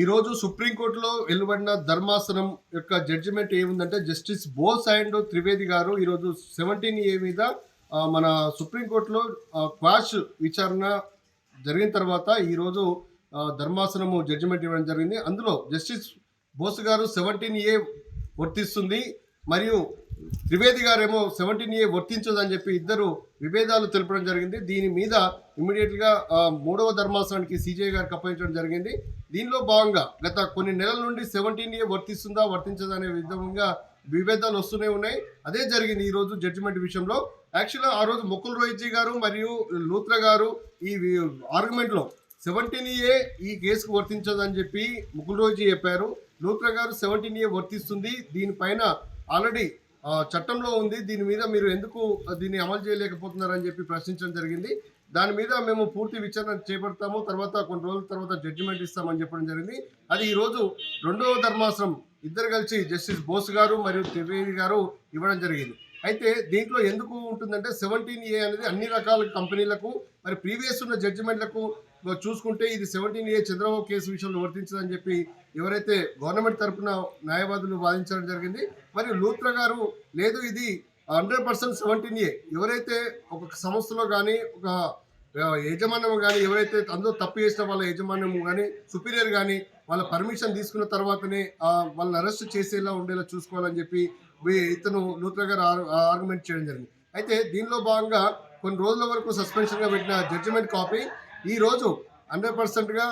ఈరోజు సుప్రీంకోర్టులో వెలువడిన ధర్మాసనం యొక్క జడ్జిమెంట్ ఏముందంటే జస్టిస్ బోస్ అండ్ త్రివేది గారు ఈరోజు సెవెంటీన్ ఏ మీద మన సుప్రీంకోర్టులో క్వాష్ విచారణ జరిగిన తర్వాత ఈరోజు ధర్మాసనము జడ్జిమెంట్ ఇవ్వడం జరిగింది. అందులో జస్టిస్ బోస్ గారు సెవెంటీన్ ఏ వర్తిస్తుంది. మరియు త్రివేది గారేమో సెవెంటీన్ ఏ వర్తించదని చెప్పి ఇద్దరు విభేదాలు తెలపడం జరిగింది. దీని మీద ఇమ్మీడియట్గా మూడవ ధర్మాసనానికి సీజే గారికి అప్పగించడం జరిగింది. దీనిలో భాగంగా గత కొన్ని నెలల నుండి సెవెంటీన్ ఏ వర్తిస్తుందా వర్తించదా అనే విధంగా విభేదాలు వస్తూనే ఉన్నాయి. అదే జరిగింది ఈరోజు జడ్జిమెంట్ విషయంలో. యాక్చువల్గా ఆ రోజు ముకుల్ రోహిత్జీ గారు మరియు లూత్ర గారు ఈ ఆర్గ్యుమెంట్లో సెవెంటీన్ ఏ ఈ కేసుకు వర్తించదని చెప్పి ముకుల్ రోహిత్జీ చెప్పారు. లూత్ర గారు సెవెంటీన్ ఏ వర్తిస్తుంది దీనిపైన ఆల్రెడీ చట్టంలో ఉంది. దీని మీద మీరు ఎందుకు దీన్ని అమలు చేయలేకపోతున్నారని చెప్పి ప్రశ్నించడం జరిగింది. దాని మీద మేము పూర్తి విచారణ చేపడతాము. తర్వాత కొన్ని రోజుల తర్వాత జడ్జిమెంట్ ఇస్తామని చెప్పడం జరిగింది. అది ఈరోజు రెండవ ధర్మాసనం. ఇద్దరు కలిసి జస్టిస్ బోస్ గారు మరియు త్రివేది గారు ఇవ్వడం జరిగింది. అయితే దీంట్లో ఎందుకు ఉంటుందంటే సెవెంటీన్ ఏ అనేది అన్ని రకాల కంపెనీలకు మరి ప్రీవియస్ ఉన్న జడ్జిమెంట్లకు చూసుకుంటే ఇది సెవెంటీన్ ఏ చంద్రబాబు కేసు విషయంలో వర్తించదని చెప్పి ఎవరైతే గవర్నమెంట్ తరఫున న్యాయవాదులు వాదించడం జరిగింది మరియు లూత్ర గారు లేదు ఇది హండ్రెడ్ పర్సెంట్ సెవెంటీన్ ఏ. ఎవరైతే ఒక సంస్థలో కానీ ఒక యజమాన్యం కానీ ఎవరైతే అందులో తప్పు చేసిన వాళ్ళ యజమాన్యం కానీ సుపీరియర్ కానీ వాళ్ళ పర్మిషన్ తీసుకున్న తర్వాతనే వాళ్ళని అరెస్ట్ చేసేలా ఉండేలా చూసుకోవాలని చెప్పి ఇతను లూత్ర గారు ఆర్గ్యుమెంట్ చేయడం జరిగింది. అయితే దీనిలో భాగంగా కొన్ని రోజుల వరకు సస్పెన్షన్గా పెట్టిన జడ్జిమెంట్ కాపీ ఈ రోజు హండ్రెడ్ పర్సెంట్గా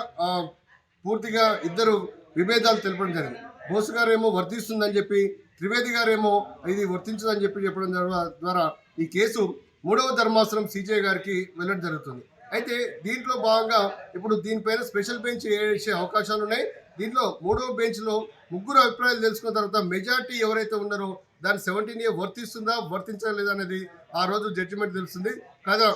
పూర్తిగా ఇద్దరు విభేదాలు తెలపడం జరిగింది. బోసు గారేమో వర్తిస్తుందని చెప్పి త్రివేది గారేమో ఇది వర్తించదని చెప్పి చెప్పడం ద్వారా- ఈ కేసు మూడవ ధర్మాసనం సీజే గారికి వెళ్ళడం జరుగుతుంది. అయితే దీంట్లో భాగంగా ఇప్పుడు దీనిపైన స్పెషల్ బెంచ్ వేసే అవకాశాలు ఉన్నాయి. దీంట్లో మూడవ బెంచ్లో ముగ్గురు అభిప్రాయాలు తెలుసుకున్న తర్వాత మెజార్టీ ఎవరైతే ఉన్నారో దాని సెవెంటీన్ ఏ వర్తిస్తుందా వర్తించలేదా అనేది ఆ రోజు జడ్జిమెంట్ తెలుస్తుంది. కదా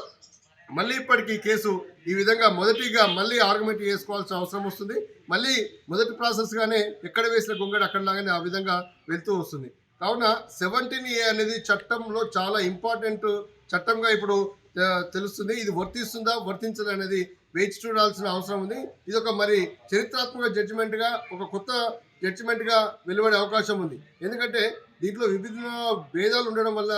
మళ్ళీ ఇప్పటికీ కేసు ఈ విధంగా మొదటిగా మళ్ళీ ఆర్గ్యుమెంట్ చేసుకోవాల్సిన అవసరం వస్తుంది. మళ్ళీ మొదటి ప్రాసెస్గానే ఎక్కడ వేసిన గొంగడి అక్కడ లాగానే ఆ విధంగా వెళ్తూ వస్తుంది. కావున సెవెంటీన్ ఏ అనేది చట్టంలో చాలా ఇంపార్టెంట్ చట్టంగా ఇప్పుడు తెలుస్తుంది. ఇది వర్తిస్తుందా వర్తించదా అనేది వేచి చూడాల్సిన అవసరం ఉంది. ఇది ఒక మరి చరిత్రాత్మక జడ్జిమెంట్గా ఒక కొత్త జడ్జిమెంట్గా వెలువడే అవకాశం ఉంది. ఎందుకంటే దీంట్లో విభిన్న భేదాలు ఉండడం వల్ల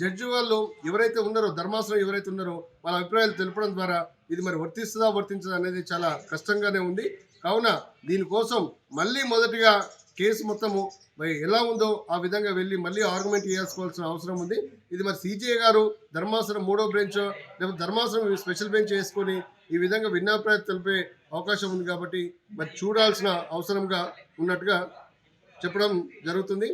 జడ్జి వాళ్ళు ఎవరైతే ఉన్నారో ధర్మాసనం ఎవరైతే ఉన్నారో వాళ్ళ అభిప్రాయాలు తెలపడం ద్వారా ఇది మరి వర్తిస్తుందా వర్తించదా అనేది చాలా కష్టంగానే ఉంది. కావున దీనికోసం మళ్ళీ మొదటిగా కేసు మొత్తము మరి ఎలా ఉందో ఆ విధంగా వెళ్ళి మళ్ళీ ఆర్గ్యుమెంట్ చేసుకోవాల్సిన అవసరం ఉంది. ఇది మరి సిజిఐ గారు ధర్మాసనం మూడో బెంచ్ లేకపోతే ధర్మాసనం స్పెషల్ బెంచ్ వేసుకొని ఈ విధంగా భిన్నాభిప్రాయం తెలిపే అవకాశం ఉంది కాబట్టి మరి చూడాల్సిన అవసరంగా ఉన్నట్టుగా చెప్పడం జరుగుతుంది.